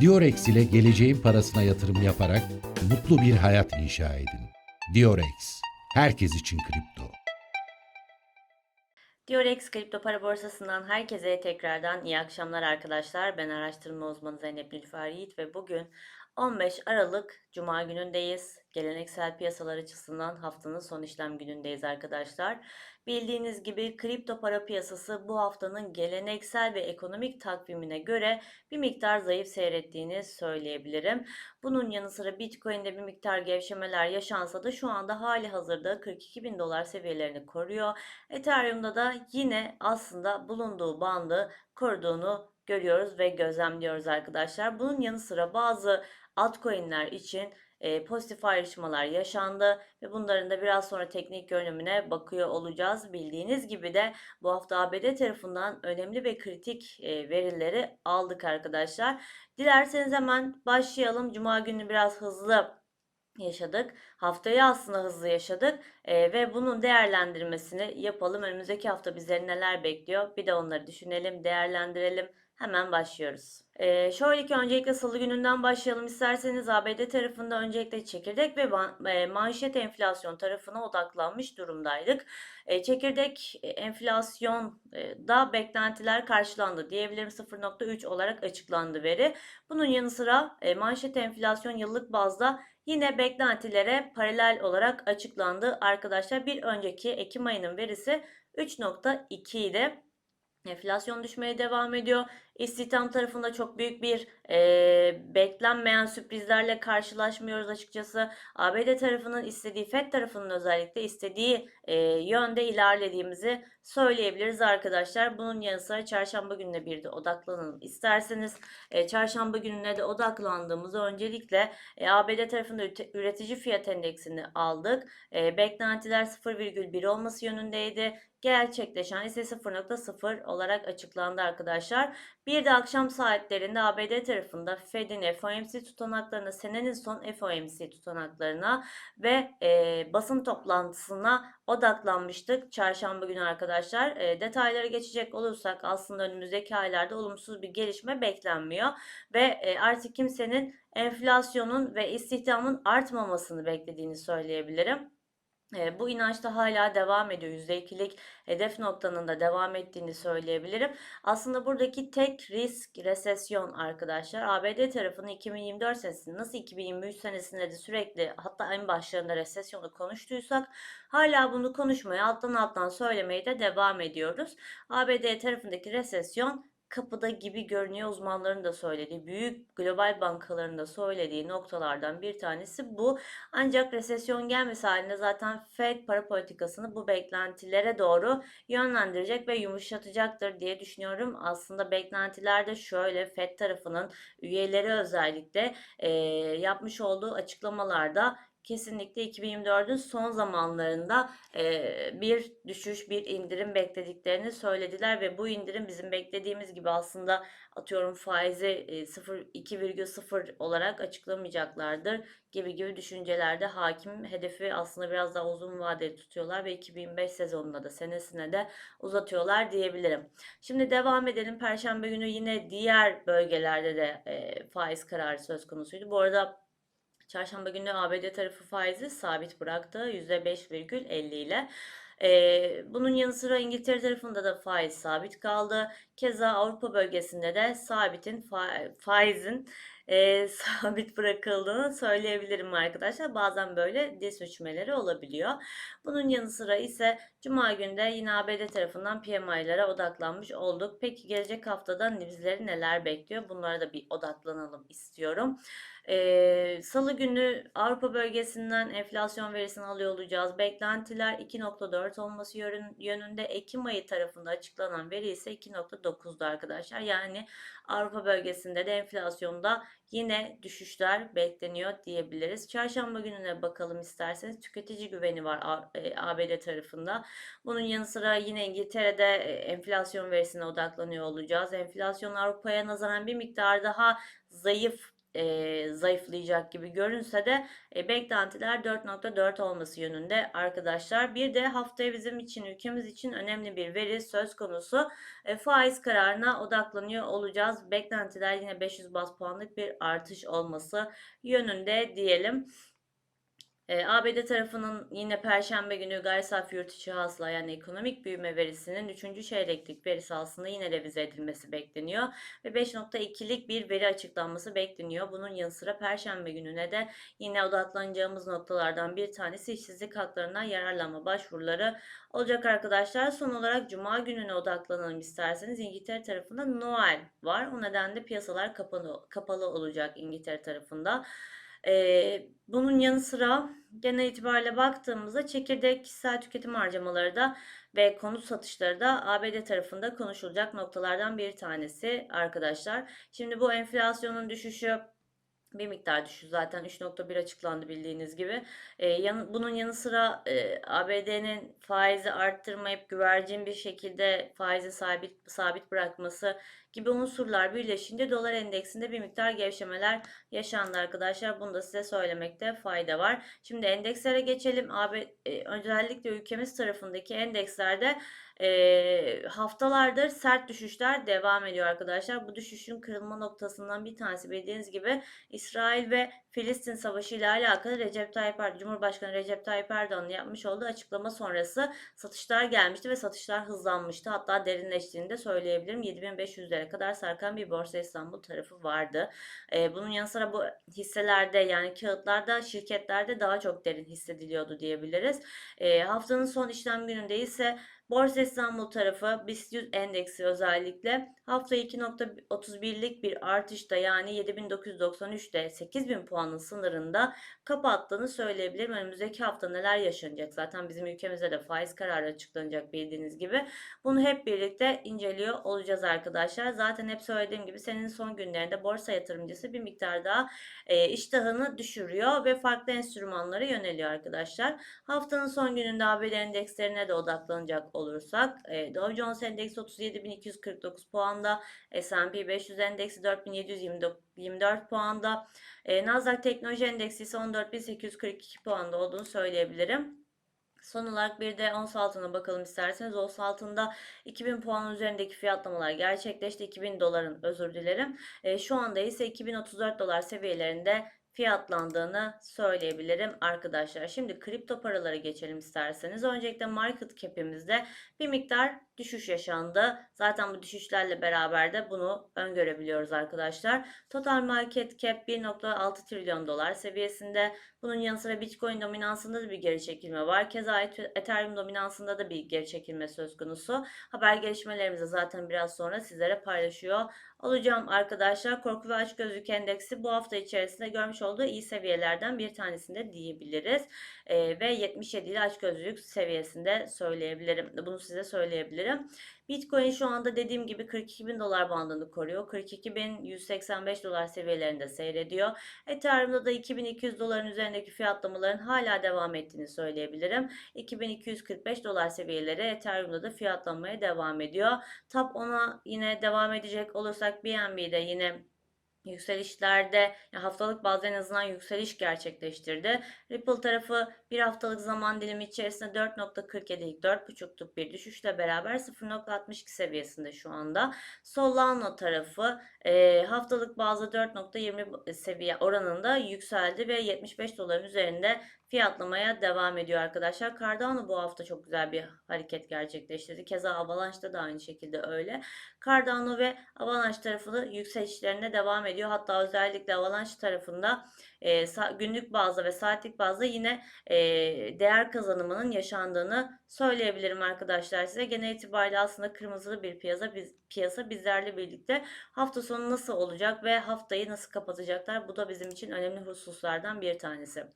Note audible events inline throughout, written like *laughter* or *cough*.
Diorex ile geleceğin parasına yatırım yaparak mutlu bir hayat inşa edin. Diorex, herkes için kripto. Diorex Kripto Para Borsası'ndan herkese tekrardan iyi akşamlar arkadaşlar. Ben araştırma uzmanı Zeynep Nilüfer Yiğit ve bugün 15 Aralık Cuma günündeyiz. Geleneksel piyasalar açısından haftanın son işlem günündeyiz arkadaşlar. Bildiğiniz gibi kripto para piyasası bu haftanın geleneksel ve ekonomik takvimine göre bir miktar zayıf seyrettiğini söyleyebilirim. Bunun yanı sıra Bitcoin'de bir miktar gevşemeler yaşansa da şu anda hali hazırda 42 bin dolar seviyelerini koruyor. Ethereum'da da yine aslında bulunduğu bandı koruduğunu görüyoruz ve gözlemliyoruz arkadaşlar. Bunun yanı sıra bazı altcoin'ler için e, pozitif ayrışmalar yaşandı ve bunların da biraz sonra teknik görünümüne bakıyor olacağız. Bildiğiniz gibi de bu hafta ABD tarafından önemli ve kritik e, verileri aldık arkadaşlar. Dilerseniz hemen başlayalım. Cuma günü biraz hızlı yaşadık. Haftayı aslında hızlı yaşadık Ee, ve bunun değerlendirmesini yapalım. Önümüzdeki hafta bizleri neler bekliyor? Bir de onları düşünelim, değerlendirelim. Hemen başlıyoruz. Ee, şöyle ki öncelikle salı gününden başlayalım isterseniz ABD tarafında öncelikle çekirdek ve e, manşet enflasyon tarafına odaklanmış durumdaydık. E, çekirdek e, enflasyon e, da beklentiler karşılandı diyebilirim 0.3 olarak açıklandı veri. Bunun yanı sıra manşet enflasyon yıllık bazda yine beklentilere paralel olarak açıklandı. Arkadaşlar bir önceki Ekim ayının verisi 3.2 idi. Enflasyon düşmeye devam ediyor. İstihdam tarafında çok büyük bir e, beklenmeyen sürprizlerle karşılaşmıyoruz açıkçası. ABD tarafının istediği, FED tarafının özellikle istediği e, yönde ilerlediğimizi söyleyebiliriz arkadaşlar. Bunun yanı sıra çarşamba gününe bir de odaklanalım isterseniz. E, çarşamba gününe de odaklandığımızda öncelikle e, ABD tarafında üretici fiyat endeksini aldık. E, beklentiler 0,1 olması yönündeydi. Gerçekleşen ise 0.0 olarak açıklandı arkadaşlar. Bir de akşam saatlerinde ABD tarafında Fed'in FOMC tutanaklarına, senenin son FOMC tutanaklarına ve e, basın toplantısına odaklanmıştık çarşamba günü arkadaşlar. E, detaylara geçecek olursak aslında önümüzdeki aylarda olumsuz bir gelişme beklenmiyor ve e, artık kimsenin enflasyonun ve istihdamın artmamasını beklediğini söyleyebilirim. Bu inançta hala devam ediyor. %2'lik hedef noktanın da devam ettiğini söyleyebilirim. Aslında buradaki tek risk resesyon arkadaşlar. ABD tarafının 2024 senesinde nasıl 2023 senesinde de sürekli hatta en başlarında resesyonu konuştuysak hala bunu konuşmaya alttan alttan söylemeye de devam ediyoruz. ABD tarafındaki resesyon kapıda gibi görünüyor uzmanların da söylediği, büyük global bankaların da söylediği noktalardan bir tanesi bu. Ancak resesyon gelmesi halinde zaten Fed para politikasını bu beklentilere doğru yönlendirecek ve yumuşatacaktır diye düşünüyorum. Aslında beklentiler de şöyle Fed tarafının üyeleri özellikle e, yapmış olduğu açıklamalarda kesinlikle 2024'ün son zamanlarında e, bir düşüş, bir indirim beklediklerini söylediler ve bu indirim bizim beklediğimiz gibi aslında atıyorum faizi e, 0 2,0 olarak açıklamayacaklardır gibi gibi düşüncelerde hakim. Hedefi aslında biraz daha uzun vadeli tutuyorlar ve 2025 sezonunda da senesine de uzatıyorlar diyebilirim. Şimdi devam edelim. Perşembe günü yine diğer bölgelerde de e, faiz kararı söz konusuydu. Bu arada Çarşamba günü ABD tarafı faizi sabit bıraktı %5,50 ile. Ee, bunun yanı sıra İngiltere tarafında da faiz sabit kaldı. Keza Avrupa bölgesinde de sabitin fa- faizin e, *laughs* sabit bırakıldığını söyleyebilirim arkadaşlar. Bazen böyle diz uçmeleri olabiliyor. Bunun yanı sıra ise Cuma günde yine ABD tarafından PMI'lara odaklanmış olduk. Peki gelecek haftada bizleri neler bekliyor? Bunlara da bir odaklanalım istiyorum. Ee, Salı günü Avrupa bölgesinden enflasyon verisini alıyor olacağız. Beklentiler 2.4 olması yönün- yönünde. Ekim ayı tarafında açıklanan veri ise 2.9'du arkadaşlar. Yani Avrupa bölgesinde de enflasyonda yine düşüşler bekleniyor diyebiliriz. Çarşamba gününe bakalım isterseniz. Tüketici güveni var A- e, ABD tarafında. Bunun yanı sıra yine İngiltere'de e, enflasyon verisine odaklanıyor olacağız. Enflasyon Avrupa'ya nazaran bir miktar daha zayıf e, zayıflayacak gibi görünse de e, beklentiler 4.4 olması yönünde arkadaşlar. Bir de haftaya bizim için ülkemiz için önemli bir veri söz konusu. E, faiz kararına odaklanıyor olacağız. Beklentiler yine 500 bas puanlık bir artış olması yönünde diyelim. E, ABD tarafının yine Perşembe günü gayri safi yurt içi hasıla yani ekonomik büyüme verisinin 3. çeyreklik verisi aslında yine revize edilmesi bekleniyor ve 5.2'lik bir veri açıklanması bekleniyor. Bunun yanı sıra Perşembe gününe de yine odaklanacağımız noktalardan bir tanesi işsizlik haklarına yararlanma başvuruları olacak arkadaşlar. Son olarak Cuma gününe odaklanalım isterseniz. İngiltere tarafında Noel var. O nedenle piyasalar kapalı, kapalı olacak İngiltere tarafında. Ee, bunun yanı sıra genel itibariyle baktığımızda çekirdek kişisel tüketim harcamaları da ve konut satışları da ABD tarafında konuşulacak noktalardan bir tanesi arkadaşlar. Şimdi bu enflasyonun düşüşü bir miktar düşüş zaten 3.1 açıklandı bildiğiniz gibi. Ee, yan, bunun yanı sıra e, ABD'nin faizi arttırmayıp güvercin bir şekilde faizi sabit sabit bırakması gibi unsurlar birleşince dolar endeksinde bir miktar gevşemeler yaşandı arkadaşlar. Bunu da size söylemekte fayda var. Şimdi endekslere geçelim. AB, e, özellikle ülkemiz tarafındaki endekslerde e, haftalardır sert düşüşler devam ediyor arkadaşlar. Bu düşüşün kırılma noktasından bir tanesi bildiğiniz gibi İsrail ve Filistin Savaşı ile alakalı Recep Tayyip Erdoğan, Cumhurbaşkanı Recep Tayyip Erdoğan'ın yapmış olduğu açıklama sonrası satışlar gelmişti ve satışlar hızlanmıştı. Hatta derinleştiğini de söyleyebilirim. 7500'lere kadar sarkan bir Borsa İstanbul tarafı vardı. Ee, bunun yanı sıra bu hisselerde yani kağıtlarda, şirketlerde daha çok derin hissediliyordu diyebiliriz. Ee, haftanın son işlem gününde ise Borsa İstanbul tarafı BIST 100 endeksi özellikle hafta 2.31'lik bir artışta yani 7993'te 8000 puanın sınırında kapattığını söyleyebilirim. Önümüzdeki hafta neler yaşanacak? Zaten bizim ülkemizde de faiz kararı açıklanacak bildiğiniz gibi. Bunu hep birlikte inceliyor olacağız arkadaşlar. Zaten hep söylediğim gibi senin son günlerinde borsa yatırımcısı bir miktar daha e, iştahını düşürüyor ve farklı enstrümanlara yöneliyor arkadaşlar. Haftanın son gününde ABD endekslerine de odaklanacak olursak e, Dow Jones Endeksi 37.249 puanda, S&P 500 Endeksi 4.724 puanda, e, Nasdaq Teknoloji Endeksi ise 14.842 puanda olduğunu söyleyebilirim. Son olarak bir de ons altına bakalım isterseniz. Ons altında 2000 puan üzerindeki fiyatlamalar gerçekleşti. 2000 doların özür dilerim. E, şu anda ise 2034 dolar seviyelerinde fiyatlandığını söyleyebilirim arkadaşlar. Şimdi kripto paralara geçelim isterseniz. Öncelikle market cap'imizde bir miktar düşüş yaşandı. Zaten bu düşüşlerle beraber de bunu öngörebiliyoruz arkadaşlar. Total market cap 1.6 trilyon dolar seviyesinde. Bunun yanı sıra Bitcoin dominansında da bir geri çekilme var. Keza Ethereum dominansında da bir geri çekilme söz konusu. Haber gelişmelerimizi zaten biraz sonra sizlere paylaşıyor olacağım arkadaşlar. Korku ve açgözlülük endeksi bu hafta içerisinde görmüş olduğu iyi seviyelerden bir tanesinde diyebiliriz. Ee, ve 77 ile açgözlülük seviyesinde söyleyebilirim. Bunu size söyleyebilirim. Bitcoin şu anda dediğim gibi 42 bin dolar bandını koruyor. 42 bin 185 dolar seviyelerinde seyrediyor. Ethereum'da da 2200 doların üzerindeki fiyatlamaların hala devam ettiğini söyleyebilirim. 2245 dolar seviyeleri Ethereum'da da fiyatlanmaya devam ediyor. Top 10'a yine devam edecek olursak BNB'de yine yükselişlerde yani haftalık bazda en azından yükseliş gerçekleştirdi. Ripple tarafı bir haftalık zaman dilimi içerisinde 4.47'lik 4.5'luk bir düşüşle beraber 0.62 seviyesinde şu anda. Solano tarafı e, haftalık bazda 4.20 seviye oranında yükseldi ve 75 doların üzerinde fiyatlamaya devam ediyor arkadaşlar. Cardano bu hafta çok güzel bir hareket gerçekleştirdi. Keza Avalanche'da da aynı şekilde öyle. Cardano ve Avalanche tarafı da yükselişlerine devam ediyor. Hatta özellikle Avalanche tarafında e, günlük bazda ve saatlik bazda yine e, değer kazanımının yaşandığını söyleyebilirim arkadaşlar size. Genel itibariyle aslında kırmızılı bir piyasa biz, piyasa bizlerle birlikte hafta sonu nasıl olacak ve haftayı nasıl kapatacaklar bu da bizim için önemli hususlardan bir tanesi.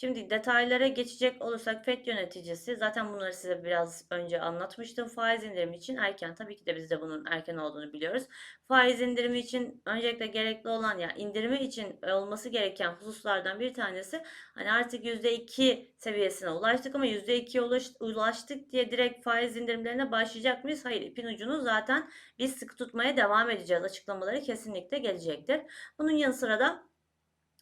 Şimdi detaylara geçecek olursak FED yöneticisi zaten bunları size biraz önce anlatmıştım. Faiz indirimi için erken tabii ki de biz de bunun erken olduğunu biliyoruz. Faiz indirimi için öncelikle gerekli olan ya indirimi için olması gereken hususlardan bir tanesi hani artık %2 seviyesine ulaştık ama %2'ye ulaştık diye direkt faiz indirimlerine başlayacak mıyız? Hayır ipin ucunu zaten biz sıkı tutmaya devam edeceğiz. Açıklamaları kesinlikle gelecektir. Bunun yanı sıra da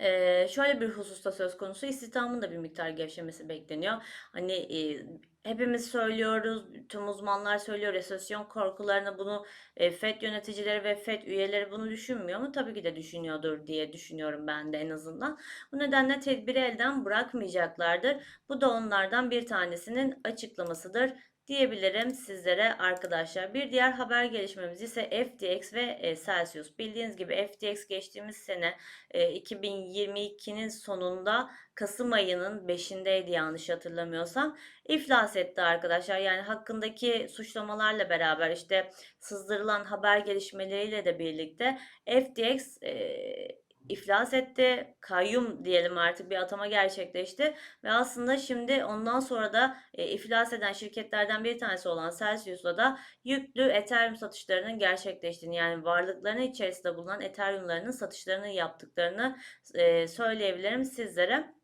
Ee, şöyle bir hususta söz konusu istihdamın da bir miktar gevşemesi bekleniyor. Hani e, hepimiz söylüyoruz, tüm uzmanlar söylüyor resesyon korkularını bunu e, FED yöneticileri ve FED üyeleri bunu düşünmüyor mu? Tabii ki de düşünüyordur diye düşünüyorum ben de en azından. Bu nedenle tedbiri elden bırakmayacaklardır. Bu da onlardan bir tanesinin açıklamasıdır diyebilirim sizlere arkadaşlar. Bir diğer haber gelişmemiz ise FTX ve e, Celsius. Bildiğiniz gibi FTX geçtiğimiz sene e, 2022'nin sonunda Kasım ayının 5'indeydi yanlış hatırlamıyorsam. iflas etti arkadaşlar. Yani hakkındaki suçlamalarla beraber işte sızdırılan haber gelişmeleriyle de birlikte FTX e, iflas etti. Kayyum diyelim artık bir atama gerçekleşti. Ve aslında şimdi ondan sonra da e, iflas eden şirketlerden bir tanesi olan Celsius'la da yüklü Ethereum satışlarının gerçekleştiğini yani varlıklarının içerisinde bulunan Ethereum'larının satışlarını yaptıklarını e, söyleyebilirim sizlere.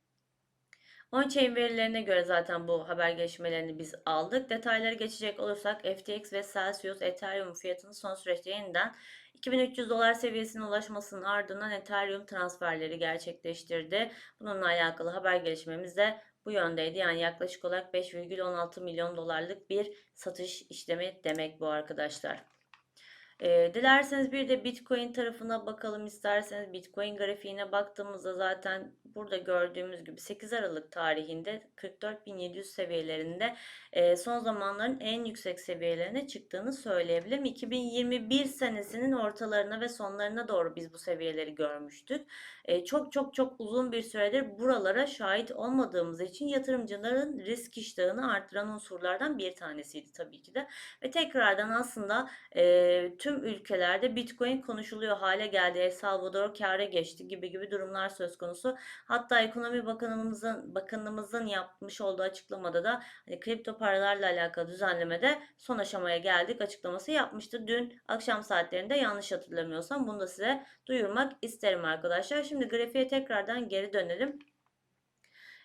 On-chain verilerine göre zaten bu haber gelişmelerini biz aldık. Detayları geçecek olursak FTX ve Celsius Ethereum fiyatının son süreçte yeniden 2300 dolar seviyesine ulaşmasının ardından Ethereum transferleri gerçekleştirdi. Bununla alakalı haber gelişmemiz de bu yöndeydi. Yani yaklaşık olarak 5,16 milyon dolarlık bir satış işlemi demek bu arkadaşlar. E, dilerseniz bir de Bitcoin tarafına bakalım isterseniz Bitcoin grafiğine baktığımızda zaten burada gördüğümüz gibi 8 Aralık tarihinde 44.700 seviyelerinde e, son zamanların en yüksek seviyelerine çıktığını söyleyebilirim. 2021 senesinin ortalarına ve sonlarına doğru biz bu seviyeleri görmüştük. Çok çok çok uzun bir süredir buralara şahit olmadığımız için yatırımcıların risk iştahını artıran unsurlardan bir tanesiydi tabii ki de. Ve tekrardan aslında tüm ülkelerde Bitcoin konuşuluyor hale geldi. El Salvador kâra geçti gibi gibi durumlar söz konusu. Hatta Ekonomi Bakanımızın Bakanımızın yapmış olduğu açıklamada da hani kripto paralarla alakalı düzenlemede son aşamaya geldik açıklaması yapmıştı. Dün akşam saatlerinde yanlış hatırlamıyorsam bunu da size duyurmak isterim arkadaşlar. Şimdi grafiğe tekrardan geri dönelim.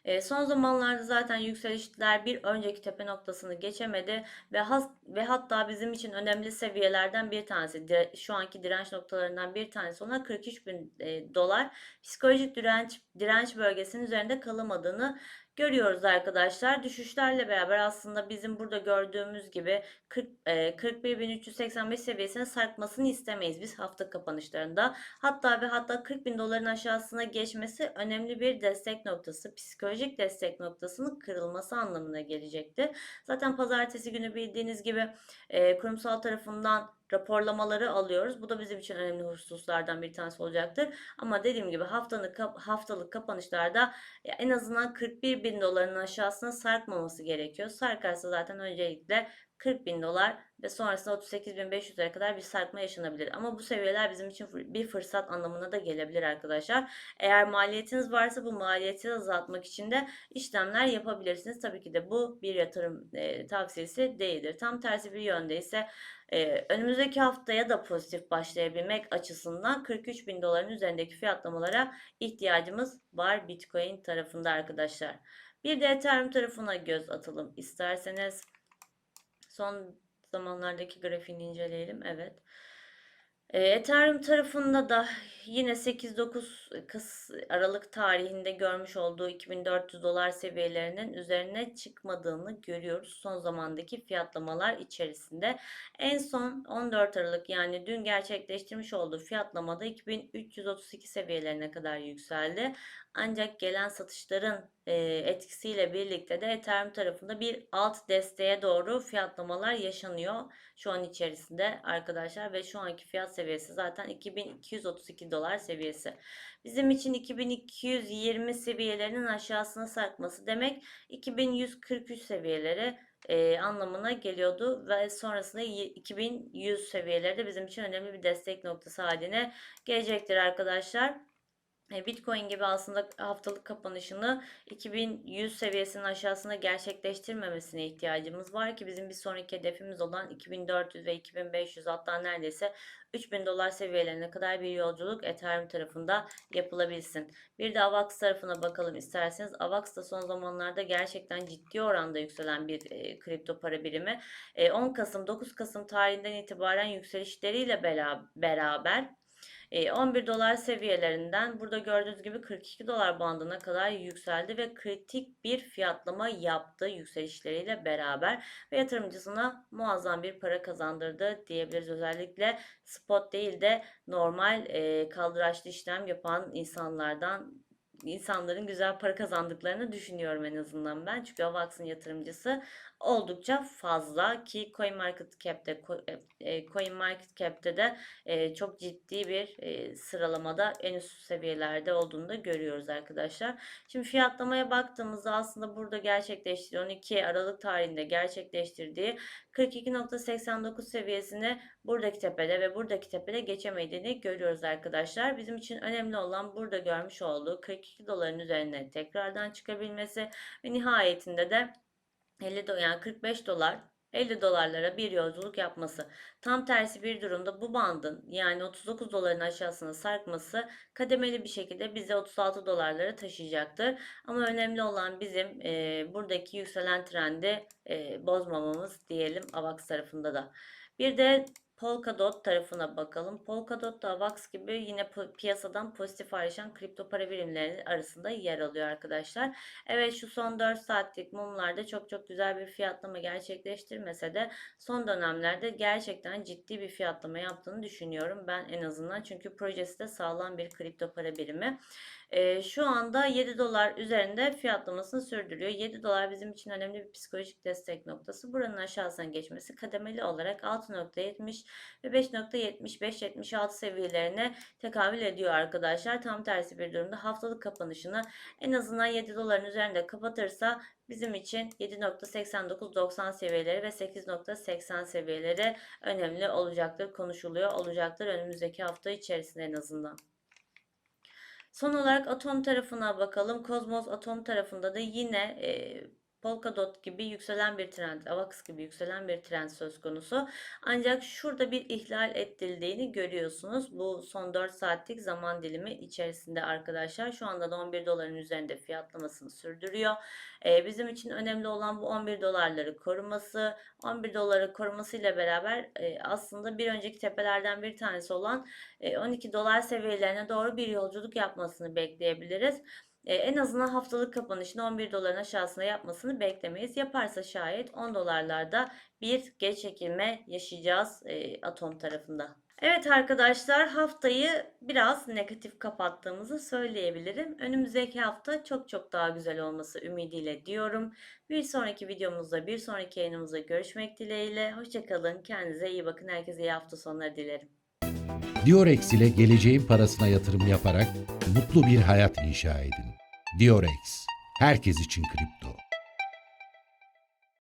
E, son zamanlarda zaten yükselişler bir önceki tepe noktasını geçemedi ve has, ve hatta bizim için önemli seviyelerden bir tanesi dire, şu anki direnç noktalarından bir tanesi olan 43 bin e, dolar psikolojik direnç direnç bölgesinin üzerinde kalamadığını görüyoruz arkadaşlar. Düşüşlerle beraber aslında bizim burada gördüğümüz gibi 40, e, 41.385 seviyesine sarkmasını istemeyiz biz hafta kapanışlarında. Hatta ve hatta 40.000 doların aşağısına geçmesi önemli bir destek noktası, psikolojik destek noktasının kırılması anlamına gelecektir. Zaten pazartesi günü bildiğiniz gibi e, kurumsal tarafından raporlamaları alıyoruz. Bu da bizim için önemli hususlardan bir tanesi olacaktır. Ama dediğim gibi haftalık haftalık kapanışlarda en azından 41 bin doların aşağısına sarkmaması gerekiyor. Sarkarsa zaten öncelikle 40 bin dolar ve sonrasında 38.500'lere kadar bir sarkma yaşanabilir. Ama bu seviyeler bizim için bir fırsat anlamına da gelebilir arkadaşlar. Eğer maliyetiniz varsa bu maliyeti azaltmak için de işlemler yapabilirsiniz. Tabii ki de bu bir yatırım e, tavsiyesi değildir. Tam tersi bir yönde ise ee, önümüzdeki haftaya da pozitif başlayabilmek açısından 43 bin doların üzerindeki fiyatlamalara ihtiyacımız var Bitcoin tarafında arkadaşlar. Bir de Ethereum tarafına göz atalım isterseniz. Son zamanlardaki grafiğini inceleyelim. Evet. Ee, Ethereum tarafında da yine 8-9 Aralık tarihinde görmüş olduğu 2400 dolar seviyelerinin üzerine çıkmadığını görüyoruz son zamandaki fiyatlamalar içerisinde. En son 14 Aralık yani dün gerçekleştirmiş olduğu fiyatlamada 2332 seviyelerine kadar yükseldi. Ancak gelen satışların e, etkisiyle birlikte de Ethereum tarafında bir alt desteğe doğru fiyatlamalar yaşanıyor şu an içerisinde arkadaşlar ve şu anki fiyat seviyesi zaten 2232 dolar seviyesi. Bizim için 2220 seviyelerinin aşağısına sarkması demek 2143 seviyeleri e, anlamına geliyordu ve sonrasında 2100 seviyeleri de bizim için önemli bir destek noktası haline gelecektir arkadaşlar. E, Bitcoin gibi aslında haftalık kapanışını 2100 seviyesinin aşağısına gerçekleştirmemesine ihtiyacımız var ki bizim bir sonraki hedefimiz olan 2400 ve 2500 hatta neredeyse 3000 dolar seviyelerine kadar bir yolculuk Ethereum tarafında yapılabilsin. Bir de AVAX tarafına bakalım isterseniz. AVAX da son zamanlarda gerçekten ciddi oranda yükselen bir e, kripto para birimi. E, 10 Kasım 9 Kasım tarihinden itibaren yükselişleriyle beraber 11 dolar seviyelerinden burada gördüğünüz gibi 42 dolar bandına kadar yükseldi ve kritik bir fiyatlama yaptı yükselişleriyle beraber ve yatırımcısına muazzam bir para kazandırdı diyebiliriz. Özellikle spot değil de normal e, kaldıraçlı işlem yapan insanlardan insanların güzel para kazandıklarını düşünüyorum en azından ben. Çünkü AVAX'ın yatırımcısı oldukça fazla ki CoinMarketCap'te Co- e, CoinMarketCap'te de e, çok ciddi bir e, sıralamada en üst seviyelerde olduğunu da görüyoruz arkadaşlar. Şimdi fiyatlamaya baktığımızda aslında burada gerçekleştirdiği 12 Aralık tarihinde gerçekleştirdiği 42.89 seviyesini buradaki tepede ve buradaki tepede geçemediğini görüyoruz arkadaşlar. Bizim için önemli olan burada görmüş olduğu 42 doların üzerine tekrardan çıkabilmesi ve nihayetinde de 50 do yani 45 dolar 50 dolarlara bir yolculuk yapması. Tam tersi bir durumda bu bandın yani 39 doların aşağısına sarkması kademeli bir şekilde bizi 36 dolarlara taşıyacaktır. Ama önemli olan bizim e, buradaki yükselen trendi e, bozmamamız diyelim AVAX tarafında da. Bir de Polkadot tarafına bakalım. Polkadot da AVAX gibi yine pi- piyasadan pozitif ayrışan kripto para birimleri arasında yer alıyor arkadaşlar. Evet şu son 4 saatlik mumlarda çok çok güzel bir fiyatlama gerçekleştirmese de son dönemlerde gerçekten ciddi bir fiyatlama yaptığını düşünüyorum ben en azından. Çünkü projesi de sağlam bir kripto para birimi. Ee, şu anda 7 dolar üzerinde fiyatlamasını sürdürüyor. 7 dolar bizim için önemli bir psikolojik destek noktası. Buranın aşağısına geçmesi kademeli olarak 6.70 ve 5.75-76 seviyelerine tekabül ediyor arkadaşlar. Tam tersi bir durumda haftalık kapanışını en azından 7 doların üzerinde kapatırsa bizim için 7.89-90 seviyeleri ve 8.80 seviyeleri önemli olacaktır, konuşuluyor olacaktır önümüzdeki hafta içerisinde en azından. Son olarak Atom tarafına bakalım. Cosmos Atom tarafında da yine e, Polkadot gibi yükselen bir trend, AVAX gibi yükselen bir trend söz konusu. Ancak şurada bir ihlal edildiğini görüyorsunuz. Bu son 4 saatlik zaman dilimi içerisinde arkadaşlar. Şu anda da 11 doların üzerinde fiyatlamasını sürdürüyor. E, bizim için önemli olan bu 11 dolarları koruması. 11 doları korumasıyla beraber e, aslında bir önceki tepelerden bir tanesi olan e, 12 dolar seviyelerine doğru bir yolculuk yapmasını bekleyebiliriz. E, en azından haftalık kapanışını 11 doların aşağısına yapmasını beklemeyiz. Yaparsa şayet 10 dolarlarda bir geri çekilme yaşayacağız e, atom tarafında. Evet arkadaşlar haftayı biraz negatif kapattığımızı söyleyebilirim. Önümüzdeki hafta çok çok daha güzel olması ümidiyle diyorum. Bir sonraki videomuzda, bir sonraki yayınımızda görüşmek dileğiyle. Hoşçakalın, kendinize iyi bakın. Herkese iyi hafta sonları dilerim. Diorex ile geleceğin parasına yatırım yaparak mutlu bir hayat inşa edin. Diorex, herkes için kripto.